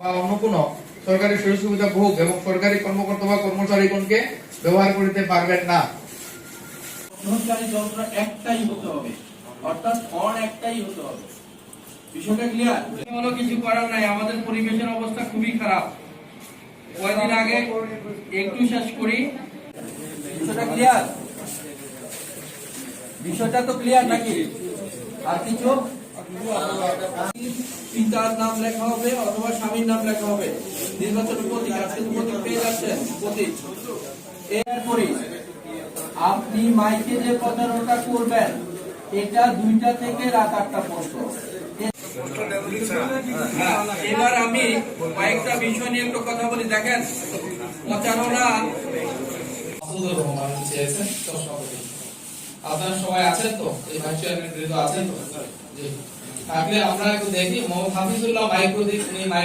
বা অন্য কোনো সরকারি সুযোগ সুবিধা ভোগ এবং সরকারি কর্মকর্তা বা কর্মচারীগণকে ব্যবহার করিতে পারবেন না। গ্রহণকারী যন্ত্র একটাই হতে হবে অর্থাৎ অন একটাই হতে হবে। বিষয়টা ক্লিয়ার হলো কিছু করার নাই আমাদের পরিবেশের অবস্থা খুবই খারাপ। কয়েকদিন আগে একটু শেষ করি। বিষয়টা ক্লিয়ার বিষয়টা তো ক্লিয়ার নাকি? আর কিছু? পিতার নাম লেখা হবে অথবা স্বামীর নাম লেখা হবে। নির্বাচনের প্রতীক আজকে প্রতীক পেয়ে যাচ্ছেন প্রতীক। এরপরে আপনি মাইকে যে প্রচারণা করবেন, এটা দুইটা থেকে রাত আটটা পর্যন্ত। এবার আমি কয়েকটা বিষয় নিয়ে একটু কথা বলি। দেখেন, প্রচারণা আপনারা সবাই আছেন তো? এই ভাইস চেয়ারম্যান আছেন তো? থাকলে আমরা একটু দেখি। মো হাফিজুল্লাহ মাইক উনি